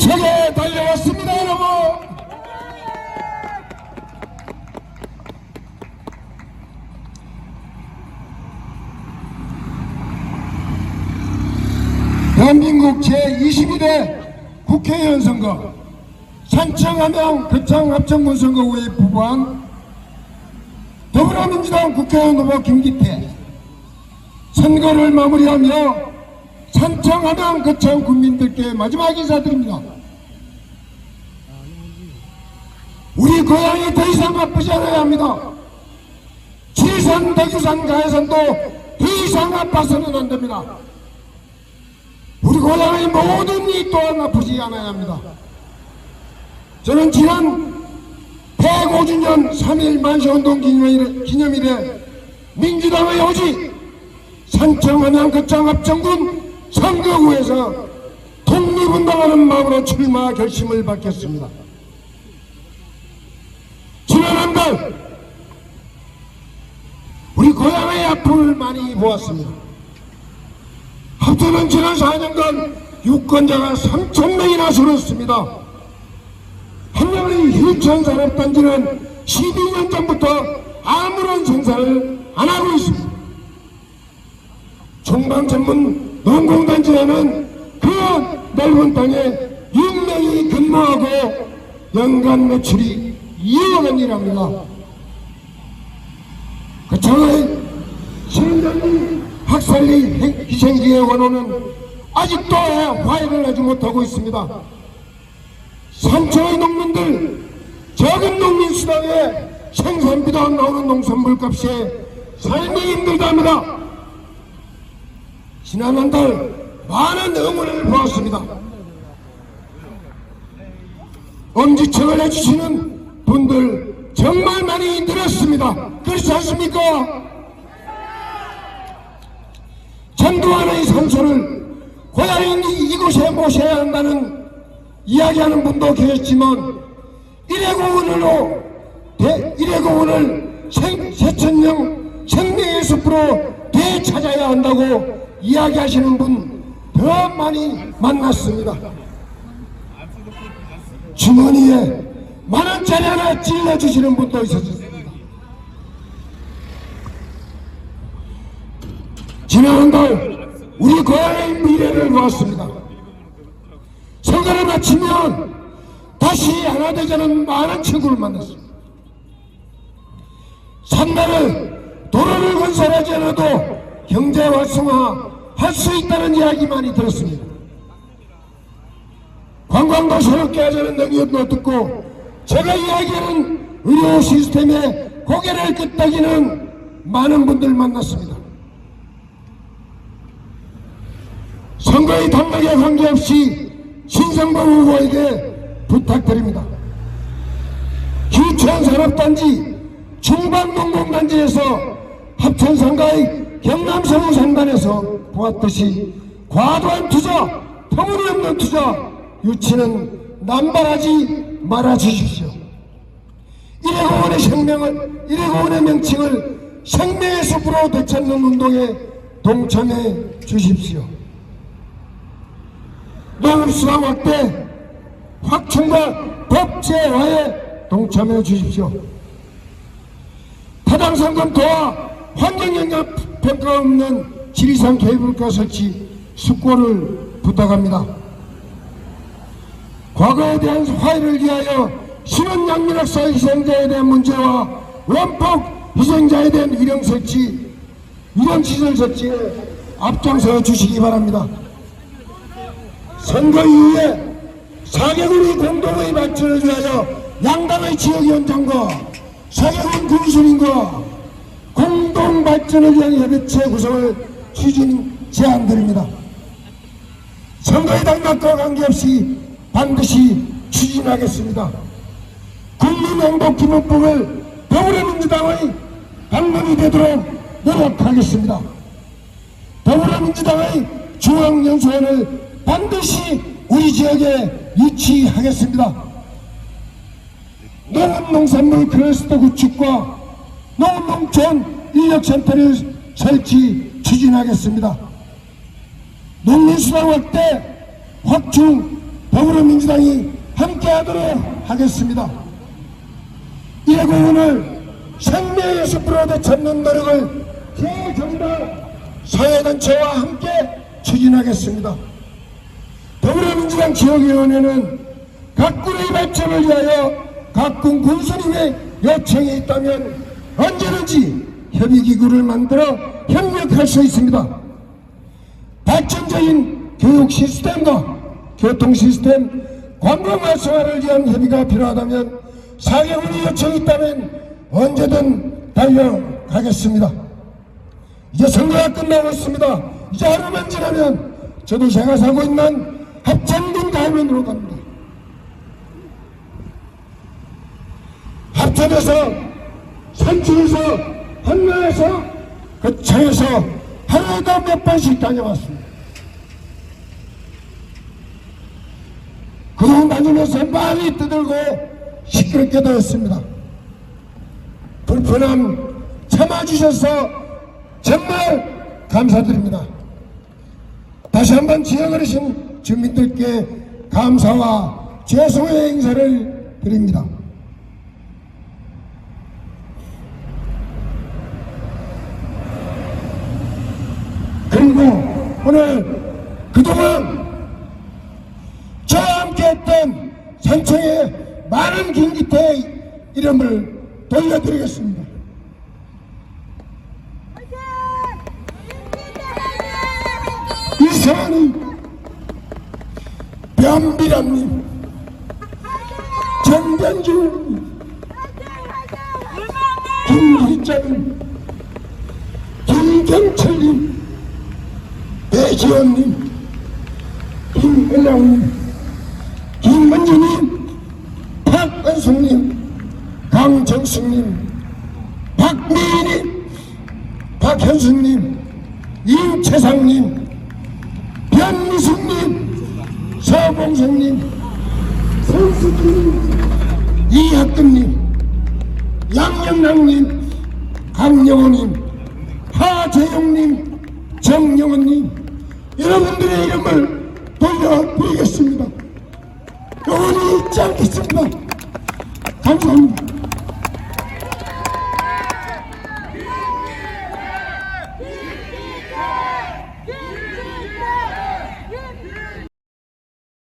힘차게 달려왔습니다 여러분. 대한민국 제22대 국회의원 선거 산청함양 거창 합정군 선거구에 부부한 더불어민주당 국회의원 후보 김기태 선거를 마무리하며 산청함양 거창 국민들께 마지막 인사드립니다. 우리 고향이 더 이상 아프지 않아야 합니다. 지산, 덕유산, 가해산도 더 이상 아파서는 안 됩니다. 우리 고향의 모든 이 또한 아프지 않아야 합니다. 저는 지난 105주년 3.1 만세운동 기념일에, 민주당의 오직 산청함양 거창 합정군 선거구에서 독립운동하는 마음으로 출마 결심을 밝혔습니다. 지난 한 달 우리 고향의 아픔을 많이 보았습니다. 합쳐는 지난 4년간 유권자가 3천 명이나 줄었습니다. 한명의 휴천 산업단지는 12년 전부터 아무런 생산을 안 하고 있습니다. 종방 전문 농공단지에는 그 넓은 땅에 6명이 근무하고 연간 매출이 2억 원이랍니다. 그 청의 신전리 학살리 희생지의 원호는 아직도 화해를 하지 못하고 있습니다. 산청의 농민들 적은 농민수당에 생산비도 안 나오는 농산물 값에 삶이 힘들답니다. 지난 한 달 많은 응원을 보았습니다. 엄지척을 해주시는 분들 정말 많이 늘었습니다. 그렇지 않습니까? 전두환의 산소를 고향인 이곳에 모셔야 한다는 이야기하는 분도 계셨지만 일회공원으로 일회공원을 세천령 생명의 숲으로 되찾아야 한다고 이야기하시는 분 더 많이 만났습니다. 주머니에 만 원짜리 하나 찔러주시는 분도 있었습니다. 지난 한달 우리 고향의 미래를 보았습니다. 선거를 마치면 다시 하나 되자는 많은 친구를 만났습니다. 산나를 도로를 건설하지 않아도 경제 활성화 할 수 있다는 이야기 많이 들었습니다. 관광도 새롭게 하자는 의견도 듣고 제가 이야기하는 의료 시스템에 고개를 끄덕이는 많은 분들 만났습니다. 선거의 당락에 관계없이 신성범 후보에게 부탁드립니다. 규천산업단지 중반농공단지에서 합천상가의 경남서부 산단에서 보았듯이 과도한 투자, 터무니없는 투자, 유치는 남발하지 말아 주십시오. 일회공원의 생명을, 일회공원의 명칭을 생명의 숲으로 되찾는 운동에 동참해 주십시오. 농업수당 확대, 확충과 법제화에 동참해 주십시오. 타당성 검토와 환경영향 평가 없는 지리산 케이블카 설치 숙고를 부탁합니다. 과거에 대한 화해를 위하여 신원 양민학사 희생자에 대한 문제와 원폭 희생자에 대한 위령 설치, 위령 시설 설치에 앞장서 주시기 바랍니다. 선거 이후에 사개구리 공동의 발전을 위하여 양당의 지역위원장과 사개군 군수님과 공동 발전을 위한 협의체 구성을 추진 제안드립니다. 선거의 당락과 관계없이 반드시 추진하겠습니다. 국민행복기본법을 더불어민주당의 방법이 되도록 노력하겠습니다. 더불어민주당의 중앙연수원을 반드시 우리 지역에 유치하겠습니다. 농업농산물 클러스터 구축과 농업농촌 인력센터를 설치 추진하겠습니다. 농민수당 확대, 확충, 더불어민주당이 함께하도록 하겠습니다. 이래고 오늘 생명에서 불어도 찾는 노력을 개정당 사회단체와 함께 추진하겠습니다. 더불어민주당 지역위원회는 각군의 발전을 위하여 각군 군수님의 요청이 있다면 언제든지 협의기구를 만들어 협력할 수 있습니다. 발전적인 교육 시스템과 교통 시스템, 관광 활성화를 위한 협의가 필요하다면 사경원의 요청이 있다면 언제든 달려가겠습니다. 이제 선거가 끝나고 있습니다. 이제 하루만 지나면 저도 제가 살고 있는 합천군 가면으로 갑니다. 합천에서 산지에서 한라에서 그 차에서 하루에도 몇 번씩 다녀왔습니다. 그동안 다니면서 많이 떠들고 시끄럽게 되었습니다. 불편함 참아주셔서 정말 감사드립니다. 다시 한번 지역 어르신 주민들께 감사와 죄송의 인사를 드립니다. 그리고 오늘 그동안 저와 함께 산청의 많은 김기태의 이름을 돌려드리겠습니다. 이세환님, 변비람님, 정변주님, 김희자님, 김경철님, 배지원님, 김문주님, 박은숙님, 강정숙님, 박미희님, 박현숙님, 임채상님, 변미숙님, 서봉성님, 손수기님, 이학금님, 양영랑님, 강영호님, 하재용님, 정영원님, 여러분들의 이름을 돌려드리겠습니다. 영원히 잊지 않겠습니다. 감사합니다.